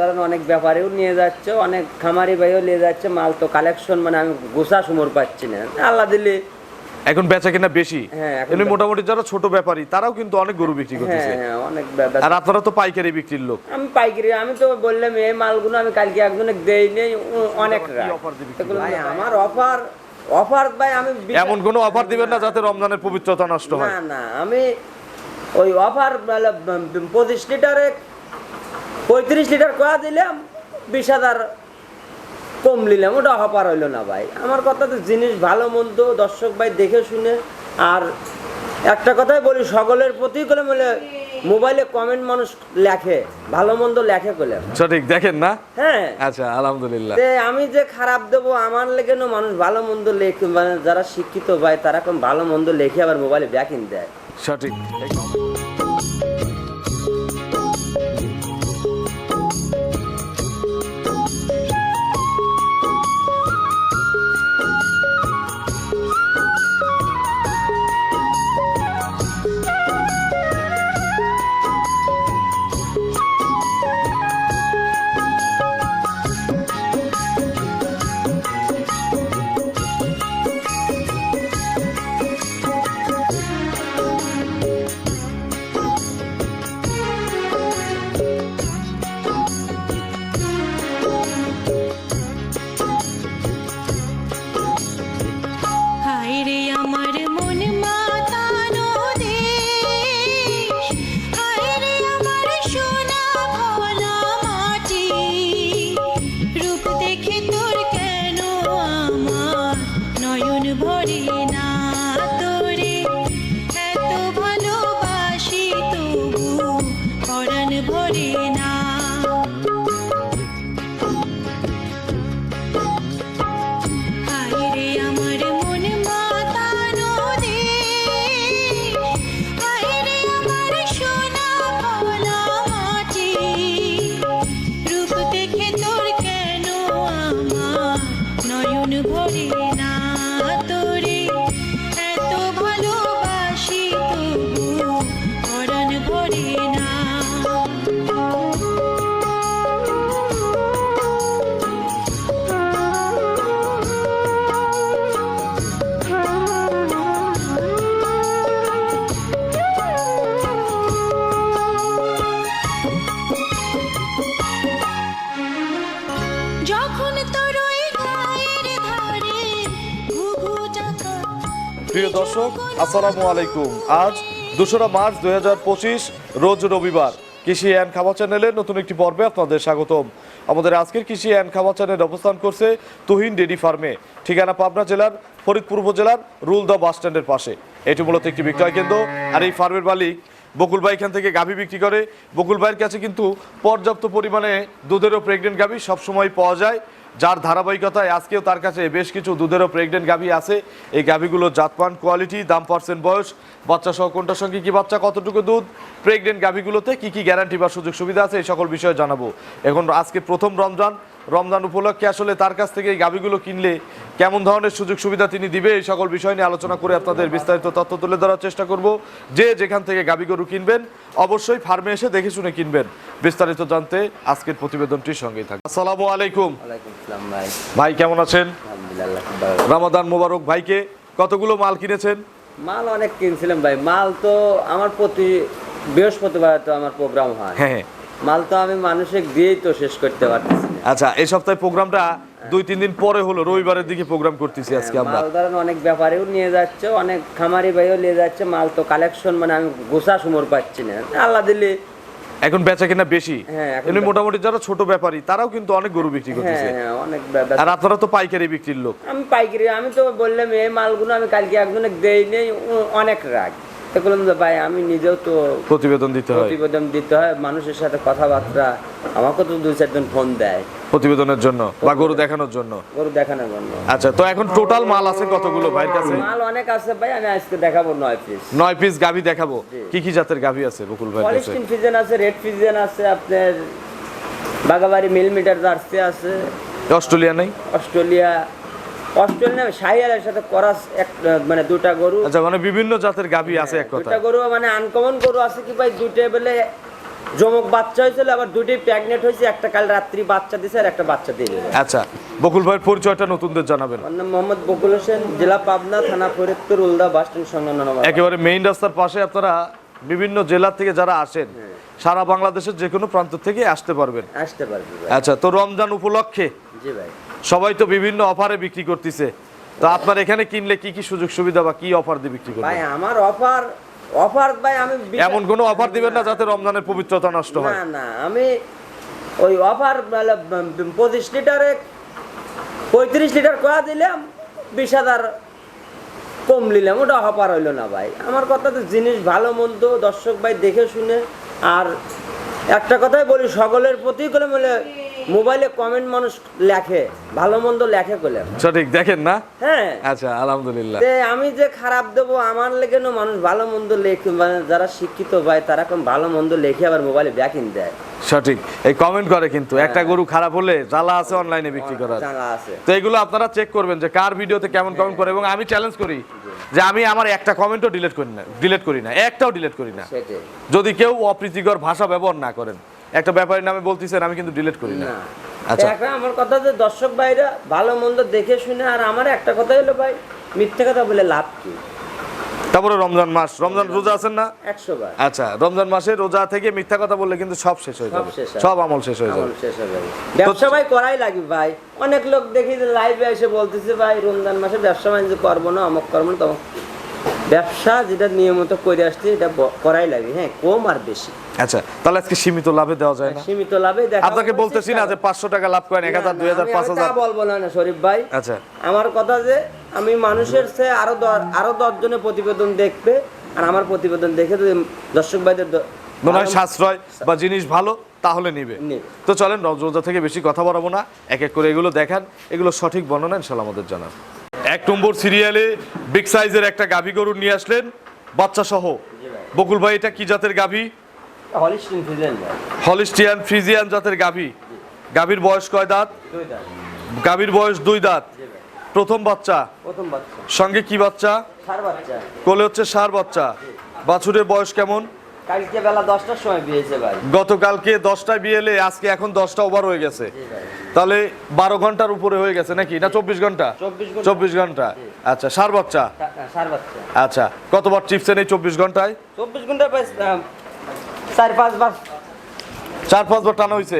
ধরেন অনেক ব্যাপারেও নিয়ে যাচ্ছে অনেক খামারি ভাইও নিয়ে যাচ্ছে মাল তো কালেকশন মানে আমি গোসা সুমর পাচ্ছি না। আল্লাহ দিলে এখন বেচা কিনা বেশি। হ্যাঁ, এমনি মোটামুটি যারা ছোট ব্যাপারী তারাও কিন্তু অনেক গরু বিক্রি হ্যাঁ করতেছে। হ্যাঁ অনেক আর আপনারা তো পাইকারি বিক্রির লোক। আমি পাইকারি আমি তো বললাম এই মালগুলো আমি কালকে একজনে দেই নেই অনেক? আমার অফার অফার ভাই আমি এমন কোনো অফার দিবেন না যাতে রমজানের পবিত্রতা নষ্ট হয়। না না আমি ওই অফার পঁচিশ লিটারে পঁয়ত্রিশ লিটার কয়া দিলাম বিশ হাজার কম নিলাম ওটা অফার হইল না ভাই। আমার কথা তো জিনিস ভালো মন্দ দর্শক ভাই দেখে শুনে। আর একটা কথাই বলি সকলের প্রতি করে বলে মোবাইলে কমেন্ট মানুষ লেখে ভালো মন্দ লেখে করে সঠিক দেখেন না? হ্যাঁ। আচ্ছা আলহামদুলিল্লাহ। আমি যে খারাপ দেবো আমার লেগেও মানুষ ভালো মন্দ লেখে মানে যারা শিক্ষিত ভাই তারা কোন ভালো মন্দ লেখে আবার মোবাইলে ব্যাকিং দেয়। সঠিক। প্রিয় দর্শক, আসসালামু আলাইকুম। আজ দোসরা মার্চ দুই হাজার পঁচিশ, রোজ রবিবার। কৃষি অ্যান্ড খাবার চ্যানেলের নতুন একটি পর্বে আপনাদের স্বাগতম। আমাদের আজকের কৃষি অ্যান্ড খাবার চ্যানেল অবস্থান করছে তুহিন ডেরি ফার্মে, ঠিকানা পাবনা জেলার, ফরিদপুর উপজেলার, রুলদা বাস স্ট্যান্ডের পাশে। এটি মূলত একটি বিক্রয় কেন্দ্র, আর এই ফার্মের মালিক বকুল ভাই এখান থেকে গাভী বিক্রি করে। বকুল ভাইয়ের কাছে কিন্তু পর্যাপ্ত পরিমাণে দুধেরও প্রেগনেন্ট গাভী সবসময় পাওয়া যায়। যার ধারাবাহিকতায় আজকেও তার কাছে বেশ কিছু দুধেরও প্রেগনেন্ট গাভি আছে। এই গাভিগুলো জাতমান কোয়ালিটি দাম পার্সেন্ট বয়স বাচ্চা সহ কোনটার সঙ্গে কি বাচ্চা, কতটুকু দুধ প্রেগনেন্ট গাভিগুলোতে কি কি গ্যারান্টি বা সুযোগ সুবিধা আছে, এই সকল বিষয়ে জানাব। এখন আজকে প্রথম রমজান রমজান উপলক্ষে আসলে তার কাছ থেকে এই গাভিগুলো কিনলে কেমন ধরনের সুযোগ সুবিধা তিনি দিবে এই সকল বিষয় নিয়ে আলোচনা করে আপনাদের বিস্তারিত তথ্য তুলে ধরার চেষ্টা করব। যে যেখান থেকে গাভী গরু কিনবেন অবশ্যই ফার্মে এসে দেখে শুনে কিনবেন। বিস্তারিত জানতে আজকের প্রতিবেদনটির সঙ্গেই থাকবে আসসালামু আলাইকুম। ভাই। ভাই কেমন আছেন? রামাদান মোবারক ভাইকে কতগুলো মাল কিনেছেন? মাল অনেক কিনছিলাম ভাই। মাল তো আমার প্রতি বৃহস্পতিবার তো আমার প্রোগ্রাম হয়। হ্যাঁ হ্যাঁ। মাল তো আমি মানুষের দিয়েই তো শেষ করতে পারতেছি আচ্ছা এই সপ্তাহে প্রোগ্রামটা দুই তিন দিন পরে হলো রবিবারের দিকে প্রোগ্রাম করতেছি আজকে আমরা। মাল ধরেন অনেক ব্যাপারেও নিয়ে যাচ্ছে অনেক খামারি ভাইও নিয়ে যাচ্ছে মাল তো কালেকশন মানে আমি গোসা সুমর পাচ্ছি না। আল্লাহ দিলে এখন বেচা কিনা বেশি? হ্যাঁ, এমনি মোটামুটি যারা ছোট ব্যাপারী তারাও কিন্তু অনেক গরু বিক্রি হ্যাঁ করতেছে। হ্যাঁ আর আপনারা তো পাইকারি বিক্রির লোক। আমি পাইকারি আমি তো বললাম এই মালগুলো আমি কালকে একজনে দেই নেই অনেক রাগ। বললাম যে ভাই আমি নিজেও তো প্রতিবেদন দিতে হয়। প্রতিবেদন দিতে হয় মানুষের সাথে কথাবার্তা আমাকে তো দুই চারজন ফোন দেয়। প্রতিবেদনের জন্য বা গরু দেখানোর জন্য? গরু দেখানোর জন্য। আচ্ছা তো এখন টোটাল মাল আছে কতগুলো ভাইয়ের কাছে? মাল অনেক আছে ভাই আমি আজকে দেখাবো নয় পিস নয় পিস গাভী দেখাবো। কি কি জাতের গাভী আছে বকুল কাছে? পলিস্টিন ফিজেন আছে রেড ফিজেন আছে আপনার বাগাবাড়ি মিলিমিটার জার্সি আছে। অস্ট্রেলিয়া নেই? অস্ট্রেলিয়া অস্ট্রেলিয়া সাহিয়ালের সাথে করাস এক মানে দুটা গরু। আচ্ছা মানে বিভিন্ন জাতের গাভী আছে এক কথা দুটা গরু মানে আনকমন গরু আছে কি ভাই দুইটা বেলে জমক বাচ্চা হয়েছিল আবার দুটি প্রেগনেন্ট হয়েছে একটা কাল রাত্রি বাচ্চা দিছে আর একটা বাচ্চা দিয়ে আচ্ছা বকুল ভাইয়ের পরিচয়টা নতুনদের জানাবেন। আমার নাম মোহাম্মদ বকুল হোসেন জেলা পাবনা থানা ফরিদপুর উলদা বাস স্ট্যান্ড সংলগ্ন একেবারে মেইন রাস্তার পাশে আপনারা বিভিন্ন জেলা থেকে যারা আসেন সারা বাংলাদেশের যে কোনো প্রান্ত থেকে আসতে পারবেন। আসতে পারবেন আচ্ছা তো রমজান উপলক্ষে জি ভাই। সবাই তো বিভিন্ন অফারে বিক্রি করতেছে। তো আপনার এখানে কিনলে কি কি সুযোগ সুবিধা বা কি অফার দিয়ে বিক্রি করবেন? ভাই আমার অফার অফার ভাই আমি এমন কোনো অফার দিবেন না যাতে রমজানের পবিত্রতা নষ্ট হয়। না না আমি ওই অফার পঁচিশ লিটারে পঁয়ত্রিশ লিটার কয়া দিলাম বিশ হাজার কম নিলাম ওটা অফার হইল না ভাই। আমার কথা তো জিনিস ভালো মন্দ দর্শক ভাই দেখে শুনে আর একটা কথাই বলি সকলের প্রতি বলে মোবাইলে কমেন্ট মানুষ লেখে ভালো মন্দ লেখে করলাম সঠিক দেখেন না? হ্যাঁ। আচ্ছা আলহামদুলিল্লাহ। আমি যে খারাপ দেবো আমার লেগে মানুষ ভালো মন্দ লেখে মানে যারা শিক্ষিত ভাই তারা কোন ভালো মন্দ লেখে আবার মোবাইলে ব্যাকিং দেয়। সঠিক। এই কমেন্ট করে কিন্তু একটা গরু খারাপ হলে জ্বালা আছে অনলাইনে বিক্রি করার। জানা আছে। তো এগুলো আপনারা চেক করবেন যে কার ভিডিওতে কেমন কমেন্ট করে এবং আমি চ্যালেঞ্জ করি যে আমি আমার একটা কমেন্টও ডিলিট করি না ডিলিট করি না একটাও ডিলিট করি না। যদি কেউ অপ্রীতিকর ভাষা ব্যবহার না করেন একটা ব্যাপারীর নামে বলতেছেন আমি কিন্তু ডিলিট করি না। আচ্ছা। আমার কথা যে দর্শক ভাইরা ভালো মন্দ দেখে শুনে আর আমার একটা কথা হলো ভাই মিথ্যে কথা বলে লাভ কি? তারপরে রমজান মাস। রমজান রোজা আছেন না? একশো বার। আচ্ছা রমজান মাসে রোজা থেকে মিথ্যা কথা বললে কিন্তু সব শেষ হয়ে যাবে। সব আমল শেষ হয়ে যাবে। শেষ হয়ে যাবে। ব্যবসা ভাই করাই লাগবে ভাই। অনেক লোক দেখি যে লাইভে এসে বলতেছে ভাই রমজান মাসে ব্যবসা বাণিজ্য করব না অমুক করব না তমুক। ব্যবসা যেটা নিয়মিত করে আসছে এটা করাই লাগে হ্যাঁ কম আর বেশি। আচ্ছা তাহলে আজকে সীমিত লাভে দেওয়া যায় না? সীমিত লাভে দেখা আপনাকে বলতেছি না যে পাঁচশো টাকা লাভ করেন এক হাজার দুই হাজার পাঁচ আমি হাজার। তা বলব না না শরীফ ভাই। আচ্ছা। আমার কথা যে আমি মানুষের চেয়ে আরও আরও দশ জনের প্রতিবেদন দেখবে আর আমার প্রতিবেদন দেখে যদি দর্শক ভাইদের মনে হয় সাশ্রয় বা জিনিস ভালো তাহলে নিবে। তো চলেন রোজা থেকে বেশি কথা বাড়াবো না এক এক করে এগুলো দেখান এগুলো সঠিক বর্ণনা ইনশাল্লাহ আমাদের জানান। এক নম্বর সিরিয়ালে বিগ সাইজের একটা গাভী গরু নিয়ে আসলেন বাচ্চা সহ বকুল ভাই এটা কি জাতের গাভী? হলিস্টিয়ান ফ্রিজিয়ান জাতের গাভী। গাভীর বয়স কয় দাঁত? গাভীর বয়স দুই দাঁত। প্রথম বাচ্চা? প্রথম বাচ্চা। সঙ্গে কি বাচ্চা? সার বাচ্চা। কোলে হচ্ছে সার বাচ্চা। বাছুরের বয়স কেমন? কালকে বেলা দশটার সময় বিয়েছে ভাই। গতকালকে দশটায় বিয়েলে আজকে এখন দশটা ওভার হয়ে গেছে। তাহলে বারো ঘণ্টার উপরে হয়ে গেছে নাকি? না চব্বিশ ঘণ্টা? 24 ঘণ্টা। চব্বিশ ঘণ্টা। আচ্ছা সার বাচ্চা? সার বাচ্চা। আচ্ছা কতবার চিপসেন এই চব্বিশ ঘন্টায়? চব্বিশ ঘণ্টা পাই চার পাঁচ বার। চার পাঁচবার টানা হয়েছে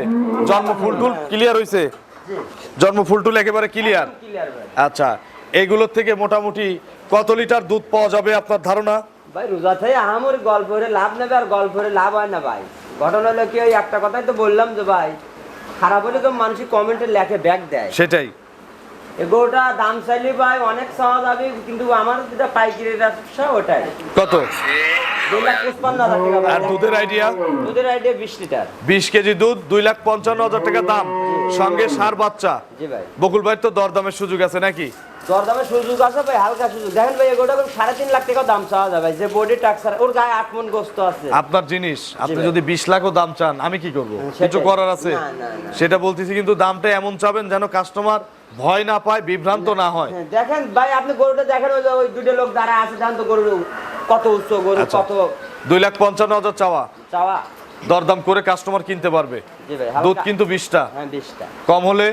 জন্ম ফুলটুল ক্লিয়ার হয়েছে জন্ম ফুলটুল একেবারে ক্লিয়ার আচ্ছা এগুলোর থেকে মোটামুটি কত লিটার দুধ পাওয়া যাবে আপনার ধারণা? ভাই রোজা থেকে আহামরি গল্প লাভ নেবে আর গল্প লাভ হয় না ভাই। ঘটনা হলো কি ওই একটা কথাই তো বললাম যে ভাই খারাপ হলে তো মানুষ কমেন্টে লেখে ব্যাগ দেয়। সেটাই। এগোটা দাম চাইলে ভাই অনেক চাওয়া যাবে কিন্তু আমার যেটা পাইকারি ব্যবসা ওটাই। কত। আর দুধের আইডিয়া দুধের আইডিয়া বিশ লিটার। বিশ কেজি দুধ দুই লাখ পঞ্চান্ন হাজার টাকা দাম। সঙ্গে সার বাচ্চা। ভাই। বকুল ভাই তো দরদামের সুযোগ আছে নাকি? দরদামে সুযোগ আছে ভাই হালকা সুযোগ। দেখেন ভাই এগোটা সাড়ে তিন লাখ টাকা দাম চাওয়া যাবে যে বডি টাক্সার ওর গায়ে আট মন গোস্ত আছে। আপনার জিনিস আপনি যদি বিশ লাখও দাম চান আমি কি করব? হ্যাঁ, কিছু করার আছে। সেটা বলতেছি কিন্তু দামটা এমন চাবেন যেন কাস্টমার ভয় না পায় বিভ্রান্ত না হয় হ্যাঁ, দেখেন ভাই আপনি গরুটা দেখেন ওই দুটো লোক দাঁড়া আছে দেখেন তো গরু কত উচ্চ গরু আচ্ছা। কত দুই লাখ পঞ্চান্ন হাজার চাওয়া। চাওয়া। দরদাম করে কাস্টমার কিনতে পারবে। দুধ কিন্তু বিশটা। হ্যাঁ বিশটা। কম হলে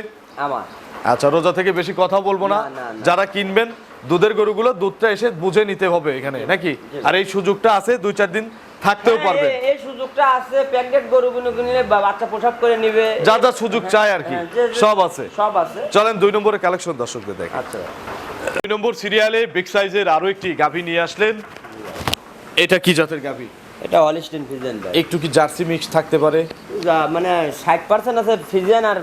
আমার। আচ্ছা রোজা থেকে বেশি কথা বলব না। যারা কিনবেন দুধের গরুগুলো দুধটা এসে বুঝে নিতে হবে এখানে নাকি? আর এই সুযোগটা আছে দুই চার দিন থাকতেও হ্যাঁ, এই- এই সুযোগটা আছে প্যাকেট গরু গুলো কিনলে বাচ্চা পোশাক করে নিবে। যা যা সুযোগ চায় আর কি হ্যাঁ, সব আছে। সব আছে। চলেন দুই নম্বরের কালেকশন দর্শকদের দেখ। আচ্ছা। দুই নম্বর সিরিয়ালে বিগ সাইজের আরও একটি গাভী নিয়ে আসলেন। এটা কি জাতের গাভী? এটা হলিস্টিন ফিজেন ভাই। একটু কি জার্সি মিক্স থাকতে পারে? মানে ষাট পার্সেন্ট আছে ফিজেন আর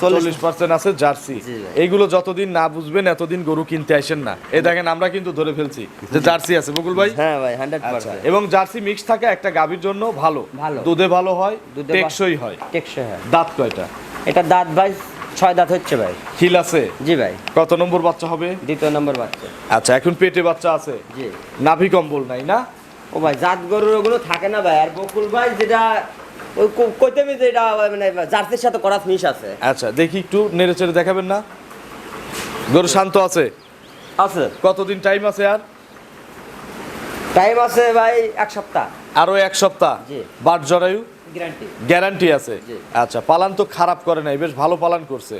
চল্লিশ পার্সেন্ট আছে জার্সি। জি ভাই। এইগুলো যতদিন না বুঝবেন এতদিন গরু কিনতে আসেন না। এই দেখেন আমরা কিন্তু ধরে ফেলছি যে জার্সি আছে। বকুল ভাই? হ্যাঁ ভাই হান্ড্রেড আচ্ছা। এবং জার্সি মিক্স থাকা একটা গাভীর জন্য ভালো। ভালো। দুধে ভালো হয় টেকসই হয়। টেকসই হয়। দাঁত কয়টা? এটা দাঁত ভাই ছয় দাঁত হচ্ছে ভাই। হিল আছে? জি ভাই। কত নম্বর বাচ্চা হবে? দ্বিতীয় নম্বর বাচ্চা। আচ্ছা এখন পেটে বাচ্চা আছে। জি। নাভি কম্বল নাই না? ও ভাই জাত গরুর ওগুলো থাকে না ভাই। আর বকুল ভাই যেটা যে এটা মানে জার্সির সাথে করা ফিনিশ আছে। আচ্ছা দেখি একটু নেড়ে চেড়ে দেখাবেন না। গরু শান্ত আছে। আছে। কতদিন টাইম আছে আর? টাইম আছে ভাই এক সপ্তাহ। আরও এক সপ্তাহ? জি। বাট জরায়ু? গ্যারান্টি গ্যারান্টি আছে। আচ্ছা পালান তো খারাপ করে নাই বেশ ভালো পালান করছে।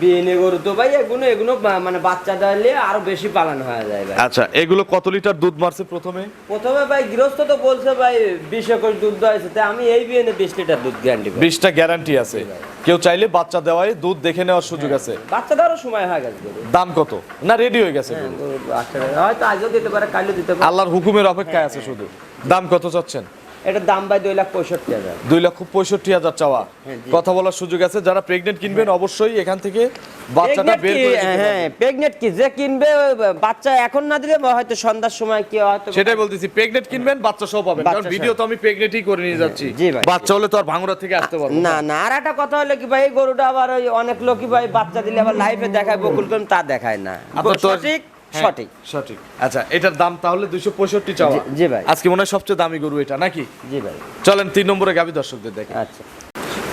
বিএনএ গরু তো ভাই এগুলো এগুলো মানে বাচ্চা দিলে আরও বেশি পালন হয়ে যায় ভাই। আচ্ছা এগুলো কত লিটার দুধ মারছে প্রথমে? প্রথমে ভাই গৃহস্থ তো বলছে ভাই বিশ একুশ দুধ দোয়াইছে তাই আমি এই বিএনএ বিশ লিটার দুধ গ্যারান্টি বিশটা গ্যারান্টি আছে। কেউ চাইলে বাচ্চা দেওয়ায় দুধ দেখে নেওয়ার সুযোগ আছে। বাচ্চা দেওয়ারও সময় হয়ে গেছে দাম কত? না রেডি হয়ে গেছে হ্যাঁ, দেওয়া- হয়তো আজও দিতে পারে কালও দিতে পারে। আল্লাহর হুকুমের অপেক্ষায় আছে শুধু। দাম কত চাচ্ছেন? এটার দাম ভাই দুই লাখ পঁয়ষট্টি হাজার। দুই লক্ষ পঁয়ষট্টি হাজার চাওয়া। হ্যাঁ, কথা বলার সুযোগ আছে যারা প্রেগনেন্ট কিনবেন অবশ্যই এখান থেকে বাচ্চাটা বের করে হ্যাঁ প্রেগনেন্ট কি? যে কিনবে বাচ্চা এখন না দিলে হয়তো সন্ধ্যার সময় কি হয়তো সেটাই বলতেছি প্রেগনেন্ট কিনবেন বাচ্চা সহ পাবেন। কারণ ভিডিও তো আমি প্রেগনেন্টই করে নিয়ে যাচ্ছি। বাচ্চা হলে তো আর ভাঙড়া থেকে আসতে পারব না। না আর একটা কথা হলো কি ভাই গরুটা আবার ওই অনেক লোকই ভাই বাচ্চা দিলে আবার লাইফে দেখায় বকুল তা দেখায় না। সঠিক হ্যাঁ, সঠিক। সঠিক। আচ্ছা এটার দাম তাহলে দুইশো পঁয়ষট্টি চাওয়া। জি- ভাই। আজকে মনে হয় সবচেয়ে দামি গরু এটা নাকি? জি ভাই। চলেন তিন নম্বরে গাভী দর্শকদের দেখেন আচ্ছা।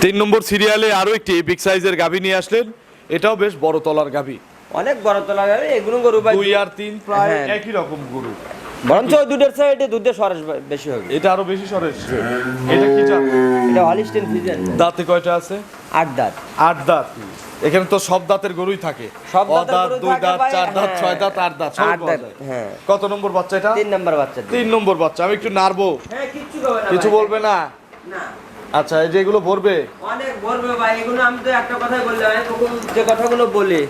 তিন নম্বর সিরিয়ালে আরও একটি বিগ সাইজের গাভী নিয়ে আসলেন। এটাও বেশ বড় তলার গাভী অনেক বড় তোলা যাবে এগুলো গরু ভাই দুই আর তিন প্রায় হ্যাঁ। একই রকম গরু। বরঞ্চ দুধের সাইডে দুধের সরস বেশি হবে। এটা আরও বেশি সরেস এটা কি জাত? এটা হলিস্টেন ফিজেন দাঁতে কয়টা আছে? আট দাঁত। আট দাঁত। এখানে তো সব দাঁতের গরুই থাকে। সব গরু দুই দাঁত চার দাঁত হ্যাঁ। ছয় দাঁত আট দাঁত সব দাঁত, হ্যাঁ। কত নম্বর বাচ্চা এটা? তিন নাম্বার বাচ্চা তিন নম্বর বাচ্চা আমি একটু নাড়বো। হ্যাঁ কিছু বলবে না? আচ্ছা এই যে এগুলো ভরবে? অনেক বলবে ভাই এগুলো আমি তো একটা কথাই বললাম তখন যে কথাগুলো বলি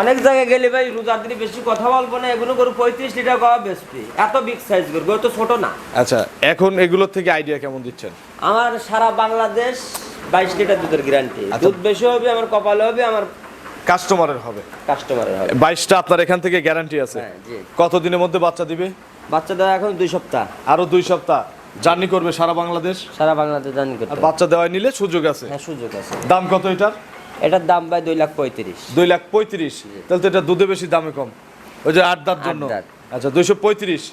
অনেক জায়গায় গেলে ভাই রোজাদিনী বেশি কথা বলব না এগুলো গরু পঁয়ত্রিশ লিটার করা বেশি এত বিগ সাইজ গরু গরু তো ছোট না। আচ্ছা এখন এগুলোর থেকে আইডিয়া কেমন দিচ্ছেন? আমার সারা বাংলাদেশ বাইশ লিটার দুধের গ্যারান্টি আচ্ছা। দুধ বেশি হবে আমার কপালে হবে আমার কাস্টমারের হবে। কাস্টমারের হবে। বাইশটা আপনার এখান থেকে গ্যারান্টি আছে। হ্যাঁ, জি। কত দিনের মধ্যে বাচ্চা দিবে? বাচ্চা দেওয়া এখন দুই সপ্তাহ। আরও দুই সপ্তাহ। জার্নি করবে সারা বাংলাদেশ? সারা বাংলাদেশ আর করতে বাচ্চা দেওয়া নিলে সুযোগ আছে। হ্যাঁ সুযোগ আছে। দাম কত এটার? এটার দাম ভাই দুই লাখ পঁয়ত্রিশ। দুই লাখ পঁয়ত্রিশ। তাহলে তো এটা দুধে বেশি দামে কম। ওই যে আট দাঁত জন্য। আচ্ছা দুইশো পঁয়ত্রিশ।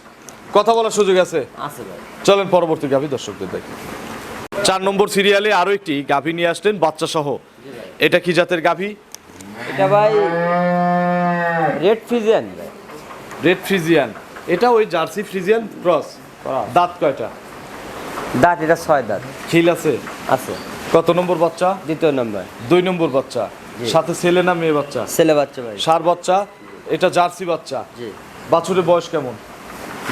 কথা বলার সুযোগ আছে? আছে ভাই। চলেন পরবর্তী গাভী দর্শকদের দেখি। চার নম্বর সিরিয়ালে আরও একটি গাভী নিয়ে আসলেন বাচ্চা সহ এটা কি জাতের গাভী? এটা ভাই রেড ফিজিয়ান ভাই। Red friesian. এটা ওই জার্সি ফ্রিজিয়ান ক্রস। দাঁত কয়টা? দাঁত এটা ছয় দাঁত। খিল আছে? আছে। কত নম্বর বাচ্চা? দ্বিতীয় নম্বর। দুই নম্বর বাচ্চা। সাথে ছেলে না মেয়ে বাচ্চা? ছেলে বাচ্চা ভাই। সার বাচ্চা এটা জার্সি বাচ্চা। জি। বাছুরের বয়স কেমন?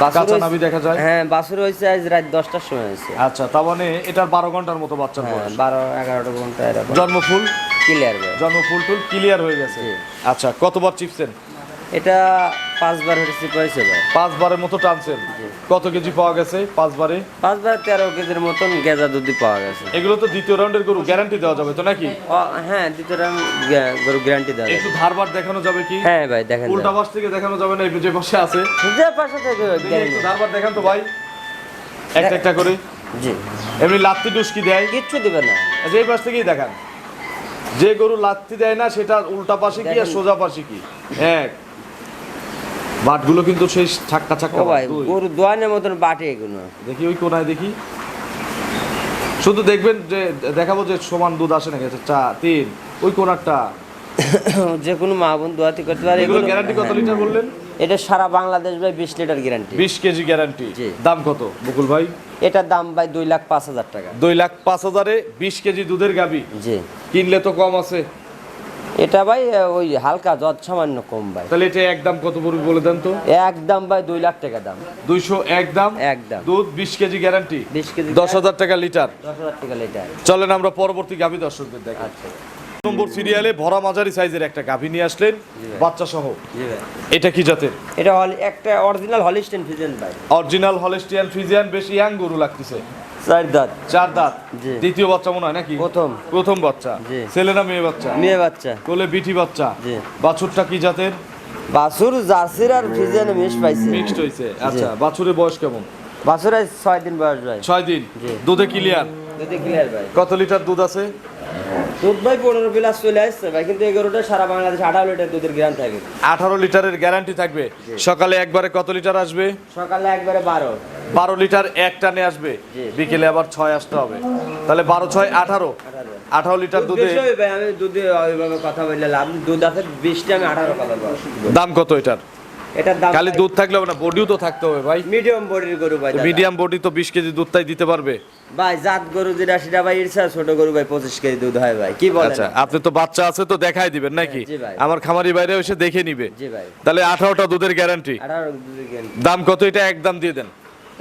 কাঁচা নাভি দেখা যায়? হ্যাঁ বাছুর হয়েছে আজ রাত দশটার সময় হয়েছে। আচ্ছা তার মানে এটার বারো ঘণ্টার মতো বাচ্চা হ্যাঁ বারো এগারোটা ঘণ্টা এরকম। জন্মফুল? ক্লিয়ার জন্মফুল টুল ক্লিয়ার হয়ে গেছে। আচ্ছা কতবার চিপছেন এটা পাঁচবার হয়েছে ভাই পাঁচবারের মতো টানছেন। কত কেজি পাওয়া গেছে পাঁচবারে? পাঁচবার তেরো কেজির মতন গেজা দুধি পাওয়া গেছে। এগুলো তো দ্বিতীয় রাউন্ডের গরু গ্যারান্টি দেওয়া যাবে তো নাকি? হ্যাঁ দ্বিতীয় রাউন্ড গরু গ্যারান্টি দেওয়া একটু। ধারবার দেখানো যাবে কি? হ্যাঁ ভাই দেখেন উল্টা পাশ থেকে দেখানো যাবে না এই যে পাশে আছে। যে পাশে থেকে। একটু ধারবার দেখান তো ভাই। একটা একটা করে। জি। এমনি লাত্তি ডুস্কি দেয়? কিচ্ছু দিবে না। যে পাশ থেকেই দেখান। যে গরু লাত্তি দেয় না সেটা উল্টা পাশে কি আর সোজা পাশে কি? এক বাটগুলো কিন্তু সেই ছাক্কা ছাক্কা ভাই গরু দোয়ানের মতন বাটে এগুলো। দেখি ওই কোনায় দেখি। শুধু দেখবেন যে দেখাবো যে সমান দুধ আসে নাকি? আচ্ছা, চা তিন। ওই কোনারটা। যে কোনো মা বোন দোয়াতি করতে পারে এগুলো গ্যারান্টি কত হ্যাঁ। লিটার বললেন? এটা সারা বাংলাদেশ ভাই বিশ লিটার গ্যারান্টি বিশ কেজি গ্যারান্টি। দাম কত বকুল ভাই? এটার দাম ভাই দুই লাখ পাঁচ হাজার টাকা। দুই লাখ পাঁচ হাজারে বিশ কেজি দুধের গাবি জি। কিনলে তো কম আছে। এটা ভাই ওই হালকা যত সামান্য কম ভাই। তাহলে এটা একদম কত পড়বে বলে দেন তো? একদম ভাই দুই লাখ টাকা দাম। দুইশো একদম একদম দুধ বিশ কেজি গ্যারান্টি বিশ কেজি দশ হাজার টাকা লিটার। দশ হাজার টাকা লিটার। চলেন আমরা পরবর্তী গাভী দর্শকদের দেখি আচ্ছা। নম্বর সিরিয়ালে ভরা মাঝারি সাইজের একটা গাভী নিয়ে আসলেন বাচ্চা সহ। এটা কি জাতের? এটা একটা অরিজিনাল হলিস্টেন ফিজেন ভাই। অরিজিনাল হলেস্টিয়ান ফ্রিজিয়ান বেশ ইয়াং গরু লাগতেছে। চার দাঁত। চার দাঁত। দ্বিতীয় বাচ্চা মনে হয় নাকি? প্রথম। প্রথম বাচ্চা। জি। ছেলে না মেয়ে বাচ্চা? মেয়ে বাচ্চা। কোলে বিটি বাচ্চা? বাছুরটা কি জাতের? বাছুর জার্সির আর পাইছে। মিক্সড আচ্ছা বাছুরের বয়স কেমন? দিন বয়স ভাই। দিন? দুধে ক্লিয়ার যদি ক্লিয়ার ভাই। কত লিটার দুধ আছে? দুধ ভাই পনেরো প্লাস চলে আসছে ভাই কিন্তু এগারোটা সারা বাংলাদেশ আঠারো লিটার দুধের গ্রাম থাকে আঠারো লিটারের গ্যারান্টি থাকবে। সকালে একবারে কত লিটার আসবে? সকালে একবারে বারো। বারো লিটার এক টানে আসবে। বিকেলে আবার ছয় আসতে হবে। তাহলে বারো ছয় আঠারো। আঠারো। লিটার দুধে বেশি আমি দুধে কথা বললে লাভ দুধ আছে বিশটা আমি আঠারো কথা দাম কত এটার? এটার দাম খালি দুধ থাকলে হবে না বডিও তো থাকতে হবে ভাই। মিডিয়াম বডির গরু ভাই মিডিয়াম বডি তো বিশ কেজি দুধ তাই দিতে পারবে। ভাই জাত গরু যেটা সেটা ভাই ইরসা ছোট গরু ভাই পঁচিশ কেজি দুধ হয় ভাই। কি বলেন? আচ্ছা আপনি তো বাচ্চা আছে তো দেখাই দিবেন নাকি? আমার খামারি বাইরে এসে দেখে নিবে। জি ভাই। তাহলে আঠারোটা দুধের গ্যারান্টি। দাম কত? এটা একদম দিয়ে দেন।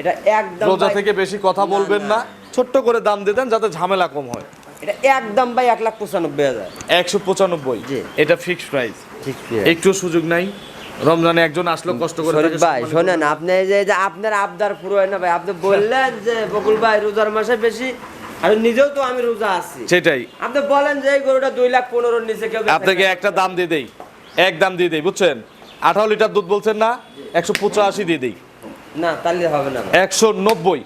এটা একদম রোজা থেকে বেশি কথা বলবেন না। ছোট্ট করে দাম দিয়ে দেন যাতে ঝামেলা কম হয়। এটা একদম ভাই এক লাখ পঁচানব্বই হাজার। একশো পঁচানব্বই। এটা ফিক্সড প্রাইস একটু সুযোগ নাই? রমজানে একজন আসলো কষ্ট করে শরীফ ভাই শোনেন আপনি যে যে আপনার আবদার পুরো হয় না ভাই? আপনি বললেন যে বকুল ভাই রোজার মাসে বেশি আর নিজেও তো আমি রোজা আছি। সেটাই। আপনি বলেন যে এই গরুটা দুই লাখ পনেরোর নিচে কেউ আপনাকে একটা দাম দিয়ে দেই এক দাম দিয়ে দেই বুঝছেন? আঠারো লিটার দুধ বলছেন না একশো পঁচাশি দিয়ে দেই। না তাহলে হবে না একশো নব্বই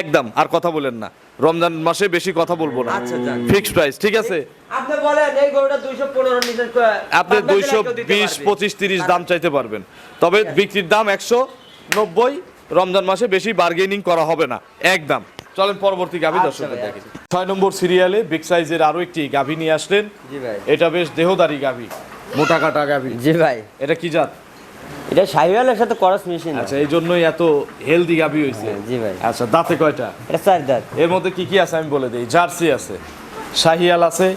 একদম আর কথা বলেন না। রমজান মাসে বেশি কথা বলব না। আচ্ছা, ফিক্সড প্রাইস ঠিক আছে? বলেন এই গরুটা দুইশো পনেরোর নিচে আপনি দুইশো বিশ। পঁচিশ তিরিশ দাম চাইতে পারবেন। তবে বিক্রির দাম একশো নব্বই রমজান মাসে বেশি বার্গেনিং করা হবে না একদম চলেন পরবর্তী গাভী আচ্ছা দর্শকদের দেখি। ছয় নম্বর সিরিয়ালে বিগ সাইজের আরও একটি গাভী নিয়ে আসলেন। জি ভাই। এটা বেশ দেহদারি গাভী মোটা কাটা গাভী। জি ভাই। এটা কি জাত? এটা শাহিওয়ালের সাথে করস মেশিন আচ্ছা এই জন্যই এত হেলদি গাভী হয়েছে জি ভাই। আচ্ছা দাঁতে কয়টা? এটা চার দাঁত। এর মধ্যে কি কি আছে আমি বলে দিই? জার্সি আছে শাহিয়াল আছে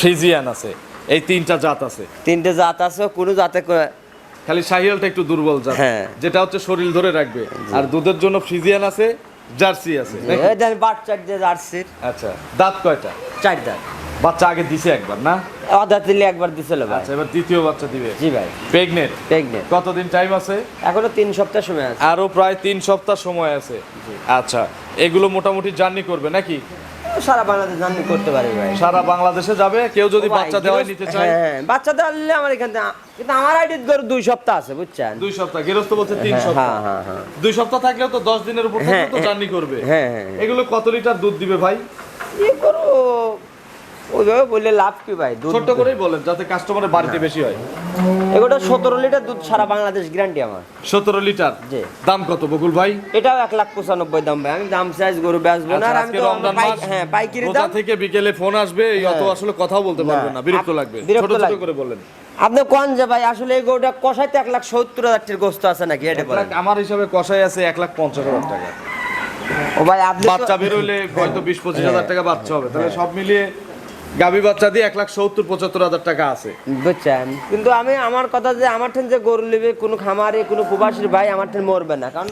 ফ্রিজিয়ান আছে। এই তিনটা জাত আছে। তিনটে জাত আছে কোনো জাতে খালি শাহিয়ালটা একটু দুর্বল জাত। হ্যাঁ। যেটা হচ্ছে শরীর ধরে রাখবে। আর দুধের জন্য ফ্রিজিয়ান আছে জার্সি আছে। এই দেন বাচ্চার যে জার্সির। আচ্ছা দাঁত কয়টা? চার দাঁত। বাচ্চা আগে দিছে একবার না? অর্ধা দিলে একবার দিছিল ভাই। আচ্ছা এবার দ্বিতীয় বাচ্চা দিবে। জি ভাই। প্রেগনেন্ট প্রেগনেন্ট কতদিন টাইম আছে? এখনও তিন সপ্তাহ সময় আছে। আরও প্রায় তিন সপ্তাহ সময় আছে। আচ্ছা এগুলো মোটামুটি জার্নি করবে নাকি? সারা বাংলাদেশ জার্নি করতে পারে ভাই সারা বাংলাদেশে যাবে কেউ যদি বাচ্চা দেওয়া নিতে চায় হ্যাঁ, হ্যাঁ, বাচ্চা দেওয়া নিলে আমার এখান থেকে কিন্তু আমার আইডি গরু দুই সপ্তাহ আছে বুঝছেন দুই সপ্তাহ গৃহস্থ বলছে তিন হ্যাঁ, সপ্তাহ হ্যাঁ, হ্যাঁ, হ্যাঁ। দুই সপ্তাহ থাকলেও তো দশ দিনের উপর হ্যাঁ, তো হ্যাঁ। জার্নি করবে হ্যাঁ, হ্যাঁ, হ্যাঁ। এগুলো কত লিটার দুধ দিবে ভাই কি করো ওইভাবে বললে লাভ কি ভাই? দুধ ছোট্ট করেই বলেন যাতে কাস্টমারের বাড়িতে বেশি হয়। এগুলো সতেরো লিটার দুধ সারা বাংলাদেশ গ্যারান্টি আমার। সতেরো লিটার? জি। দাম কত বকুল ভাই? এটাও এক লাখ পঁচানব্বই দাম ভাই। আমি দাম চাইজ গরু বেচবো না আচ্ছা, আর আমি তো রমজান মাস হ্যাঁ পাইকারি দাম। থেকে বিকেলে ফোন আসবে অত হ্যাঁ। আসলে কথাও বলতে পারবেন না বিরক্ত লাগবে। ছোট ছোট করে বলেন। আপনি কোন যে ভাই আসলে এই গরুটা কষাইতে এক লাখ সত্তর হাজার টাকার গোস্ত আছে নাকি এটা বলেন। আমার হিসাবে কষাই আছে এক লাখ পঞ্চাশ হাজার টাকা। ও ভাই আপনি বাচ্চা বেরোলে হয়তো বিশ পঁচিশ হাজার টাকা বাচ্চা হবে তাহলে সব মিলিয়ে গাভী বাচ্চা দিয়ে এক লাখ সত্তর পঁচাত্তর হাজার টাকা আছে। বুঝছেন? কিন্তু আমি আমার কথা যে আমার ঠেন যে গরু নেবে কোনো খামারে কোনো প্রবাসীর ভাই আমার ঠেন মরবে না। কারণ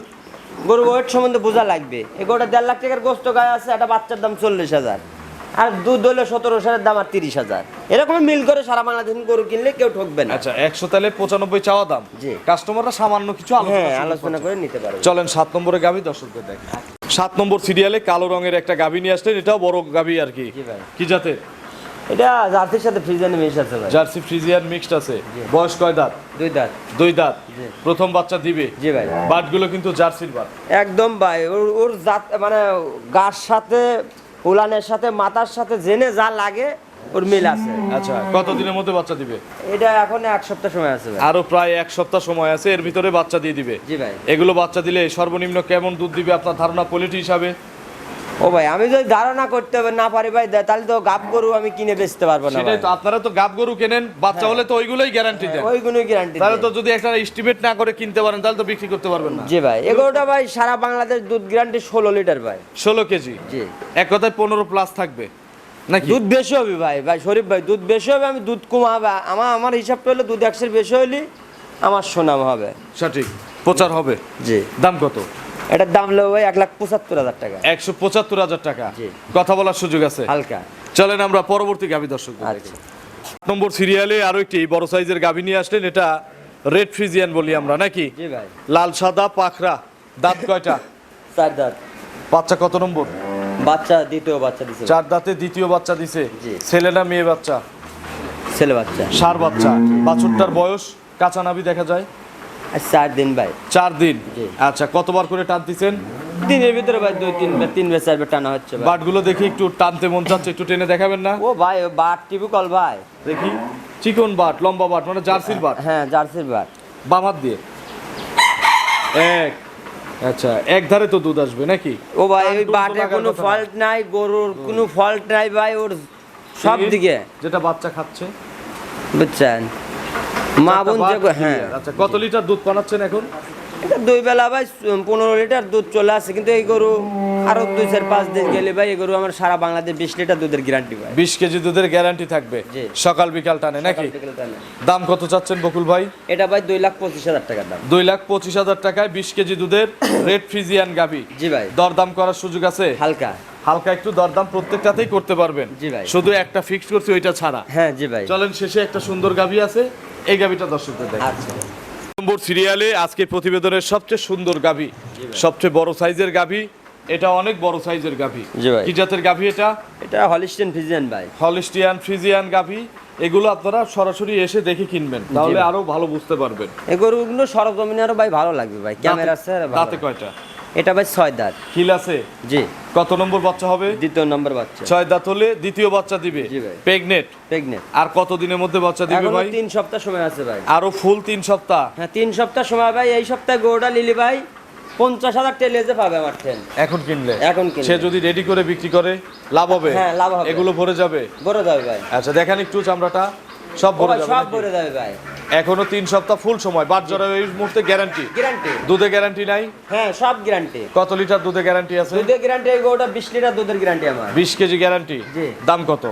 গরু ওয়েট সম্বন্ধে বোঝা লাগবে। এই গরুটা দেড় লাখ টাকার গোস্ত গায়ে আছে একটা বাচ্চার দাম চল্লিশ হাজার। আর দুধ হলে সতেরো সালের দাম আর তিরিশ হাজার। এরকম মিল করে সারা বাংলাদেশ গরু কিনলে কেউ ঠকবে না। আচ্ছা একশো তাহলে পঁচানব্বই চাওয়া দাম। জি। কাস্টমাররা সামান্য কিছু হ্যাঁ আলোচনা আলোচনা করে নিতে পারবে। চলেন সাত নম্বরে গাভী দর্শকদের দেখেন সাত নম্বর সিরিয়ালে কালো রঙের একটা গাভী নিয়ে আসলেন। এটাও বড় গাভী আর কি। কি জাতের? এটা জার্সির সাথে ফ্রিজানে মিক্স আছে ভাই। জার্সি ফ্রিজিয়ান মিক্সড আছে। বয়স কয় দাঁত? দুই দাঁত। দুই দাঁত। প্রথম বাচ্চা দিবে। জি ভাই। বাটগুলো কিন্তু জার্সির বাট। একদম ভাই ওর ওর জাত মানে গার সাথে উলানের সাথে মাথার সাথে জেনে যা লাগে ওর মিল আছে। আচ্ছা কত দিনের মধ্যে বাচ্চা দিবে? এটা এখন এক সপ্তাহ সময় আছে আরও প্রায় এক সপ্তাহ সময় আছে এর ভিতরে বাচ্চা দিয়ে দিবে। জি ভাই। এগুলো বাচ্চা দিলে সর্বনিম্ন কেমন দুধ দিবে আপনার ধারণা পোলিটি হিসাবে? ও ভাই আমি যদি ধারণা করতে হবে না পারি ভাই তাহলে তো গাব গরু আমি কিনে বেচতে পারব না সেটাই তো আপনারা তো গাব গরু কেনেন বাচ্চা হলে তো ওইগুলোই গ্যারান্টি দেন। ওইগুলো গ্যারান্টি তাহলে তো যদি একটা এস্টিমেট না করে কিনতে পারেন তাহলে তো বিক্রি করতে পারবেন না। জি ভাই এগারোটা ভাই সারা বাংলাদেশ দুধ গ্যারান্টি ষোলো লিটার ভাই। ষোলো কেজি? জি। এক কথায় পনেরো প্লাস থাকবে। নাকি? দুধ বেশি হবে ভাই ভাই শরীফ ভাই দুধ বেশি হবে আমি দুধ কমাবে। আমার আমার হিসাবটা হলে দুধ একশের বেশি হলে আমার সুনাম হবে। সঠিক। প্রচার হবে। জি। দাম কত? এটার দাম নেব ভাই এক লাখ পঁচাত্তর হাজার টাকা। একশো পঁচাত্তর হাজার টাকা। কথা বলার সুযোগ আছে। হালকা। চলেন আমরা পরবর্তী গাভী দর্শক আচ্ছা। নম্বর সিরিয়ালে আরও একটি বড় সাইজের গাভী নিয়ে আসলেন এটা রেড ফ্রিজিয়ান বলি আমরা নাকি? লাল সাদা পাখরা দাঁত কয়টা? চার দাঁত। বাচ্চা কত নম্বর? বাচ্চা দ্বিতীয় বাচ্চা দিছে। চার দাঁতে দ্বিতীয় বাচ্চা দিছে। ছেলে না মেয়ে বাচ্চা? ছেলে বাচ্চা। সার বাচ্চা। বাছুরটার বয়স কাঁচা নাভি দেখা যায়। চার দিন ভাই। চার দিন? আচ্ছা কতবার করে টানতেছেন দিনের ভিতরে ভাই দুই তিন তিন বার চার বার টানা হচ্ছে বাটগুলো দেখি একটু টানতে মন চাচ্ছে একটু টেনে দেখাবেন না? ও ভাই বাট টিভি কল ভাই। দেখি। চিকন বাট লম্বা বাট মানে জার্সির বাট? হ্যাঁ জার্সির বাট। বাম হাত দিয়ে? এক। আচ্ছা এক ধারে তো দুধ আসবে নাকি? ও ভাই ওই বাটে কোনো ফল্ট নাই গরুর কোনো ফল্ট নাই ভাই ওর সব দিকে। যেটা বাচ্চা খাচ্ছে। বুঝছেন? মা বোন হ্যাঁ। আচ্ছা কত লিটার দুধ বানাচ্ছেন এখন? এটা দুই বেলা ভাই পনেরো লিটার দুধ চলে আসে কিন্তু এই গরু আরও দুই চার পাঁচ দিন গেলে ভাই এই গরু আমার সারা বাংলাদেশ বিশ লিটার দুধের গ্যারান্টি ভাই। বিশ কেজি দুধের গ্যারান্টি থাকবে। সকাল বিকাল টানে নাকি? দাম কত চাচ্ছেন বকুল ভাই? এটা ভাই দুই লাখ পঁচিশ হাজার টাকার দাম। দুই লাখ পঁচিশ হাজার টাকায় বিশ কেজি দুধের রেড ফ্রিজিয়ান গাভি। জি ভাই। দরদাম করার সুযোগ আছে? হালকা। হালকা একটু দরদাম প্রত্যেকটাতেই করতে পারবেন। জি ভাই। শুধু একটা ফিক্স করছি ওইটা ছাড়া। হ্যাঁ জি ভাই। চলেন শেষে একটা সুন্দর গাভি আছে। এই গাভিটা দর্শকদের দেখ আচ্ছা। নম্বর সিরিয়ালে আজকের প্রতিবেদনের সবচেয়ে সুন্দর গাভি সবচেয়ে বড় সাইজের গাভি এটা অনেক বড় সাইজের গাভি জি ভাই। কি জাতের গাভি এটা? এটা হলিস্টিয়ান ফিজিয়ান ভাই। হলিস্টিয়ান ফ্রিজিয়ান গাভি এগুলো আপনারা সরাসরি এসে দেখে কিনবেন তাহলে আরও ভালো বুঝতে পারবেন। এগুলো সরজমিনে আরও ভাই ভালো লাগবে ভাই ক্যামেরা আছে দাঁতে কয়টা? এটা ভাই ছয় দাঁত। খিল আছে? জি। কত নম্বর বাচ্চা হবে? দ্বিতীয় নম্বর বাচ্চা। ছয় দাঁত হলে দ্বিতীয় বাচ্চা দিবে? জি ভাই। প্রেগনেট প্রেগনেন্ট আর কত দিনের মধ্যে বাচ্চা দিবে ভাই? তিন সপ্তাহ সময় আছে ভাই। আরও ফুল তিন সপ্তাহ? হ্যাঁ তিন সপ্তাহ সময় ভাই। এই সপ্তাহে গরুটা লিলি ভাই পঞ্চাশ হাজার টেলেজে পাবে আমার ট্রেন এখন কিনলে? এখন কিনলে। সে যদি রেডি করে বিক্রি করে লাভ হবে? হ্যাঁ, লাভ হবে। এগুলো ভরে যাবে? ভরে যাবে ভাই। আচ্ছা দেখেন একটু চামড়াটা। সব ভরে যাবে সব ভরে যাবে ভাই। এখনও তিন সপ্তাহ ফুল সময় জরা এই মুহূর্তে গ্যারান্টি গ্যারান্টি দুধে গ্যারান্টি নাই? হ্যাঁ সব গ্যারান্টি কত লিটার দুধে গ্যারান্টি আছে? দুধের গ্যারান্টি গরুটা বিশ লিটার দুধের গ্যারান্টি আমার। বিশ কেজি গ্যারান্টি জি। দাম কত?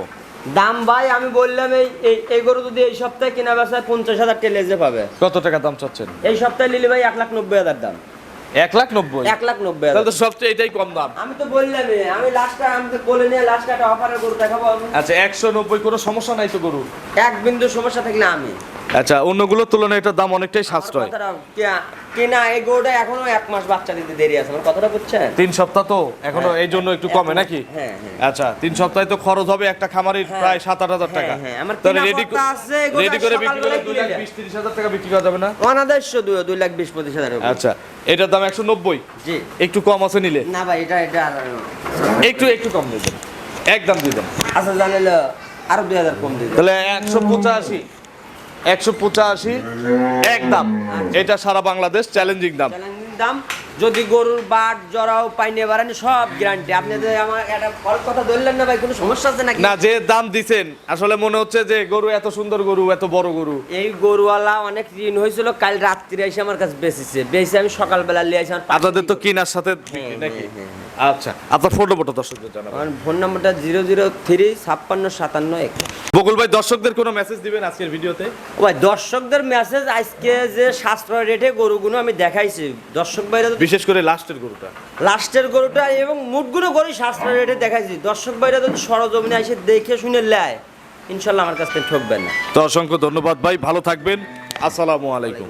দাম ভাই আমি বললাম এই এই- গরু যদি এই সপ্তাহে কিনা বেচায় পঞ্চাশ হাজার টেলেজে পাবে। কত টাকা দাম চাচ্ছেন? এই সপ্তাহে লিলি ভাই এক লাখ নব্বই হাজার দাম। এক লাখ নব্বই। এক লাখ নব্বই তাহলে তো সবচেয়ে এটাই কম দাম। আমি তো বললামই আমি লাস্টটা আমি তো বলে নিয়ে লাস্ট একটা অফারের গরু দেখাবো আচ্ছা একশো নব্বই কোনো সমস্যা নাই তো গরুর? এক বিন্দু সমস্যা থাকলে আমি। আচ্ছা অন্যগুলোর তুলনায় এটার দাম অনেকটাই সাশ্রয়। কেনা এই গরুটা এখনও এক মাস বাচ্চা দিতে দেরি আছে আমার কথাটা বুঝছেন? তিন সপ্তাহ তো এখনও এই জন্য একটু কমে নাকি? হ্যাঁ, হ্যাঁ। আচ্ছা তিন সপ্তাহে তো খরচ হবে একটা খামারের হ্যাঁ। প্রায় সাত আট হাজার টাকা। হ্যাঁ, হ্যাঁ, আমার তাহলে রেডি আছে, রেডি করে বিক্রি সকালবেলায় দুই লাখ বিশ তিরিশ হাজার টাকা বিক্রি করা যাবে না? অনাদাস্য দুই দুই লাখ বিশ পঁচিশ হাজার আচ্ছা এটার দাম একশো নব্বই। একটু কম আছে নিলে। না ভাই এটা এটা একটু একটু কম দিবেন একদম দিবেন আচ্ছা জানেন আরও দুই হাজার কম দিবেন তাহলে একশো পঁচাশি। একশো পঁচাশি। একদম। এটা সারা বাংলাদেশ চ্যালেঞ্জিং দাম। দাম। যদি গরুর বাট জরাও পাইনে বাড়ানি সব গ্যারান্টি আপনি যে আমার একটা ফল কথা ধরলেন না ভাই কোনো সমস্যা আছে নাকি? না যে দাম দিছেন আসলে মনে হচ্ছে যে গরু এত সুন্দর গরু এত বড় গরু। এই গরুওয়ালা অনেক ঋণ হয়েছিল কাল রাত্রি এসে আমার কাছে বেচেছে। বেচে আমি সকালবেলা নিয়ে আসি আপনাদের তো কিনার সাথে হ্যাঁ, নাকি? হ্যাঁ, আচ্ছা আপনার ফোন নম্বরটা দর্শকদের জানাবেন। আমার ফোন নাম্বারটা জিরো জিরো থ্রি ছাপ্পান্ন সাতান্ন এক। বকুল ভাই দর্শকদের কোনো মেসেজ দিবেন আজকের ভিডিওতে? ভাই দর্শকদের মেসেজ আজকে যে সাশ্রয় রেটে গরুগুলো আমি দেখাইছি। দর্শক ভাইরা বিশেষ করে লাস্টের গরুটা। লাস্টের গরুটা এবং মুটগুলো গরু সাশ্রয় রেটে দেখাইছি। দর্শক ভাইরা যদি সরজমিনে এসে দেখে শুনে নেয় ইনশাল্লাহ আমার কাছ থেকে ঠকবেন না। তো অসংখ্য ধন্যবাদ ভাই ভালো থাকবেন। আসসালামু আলাইকুম।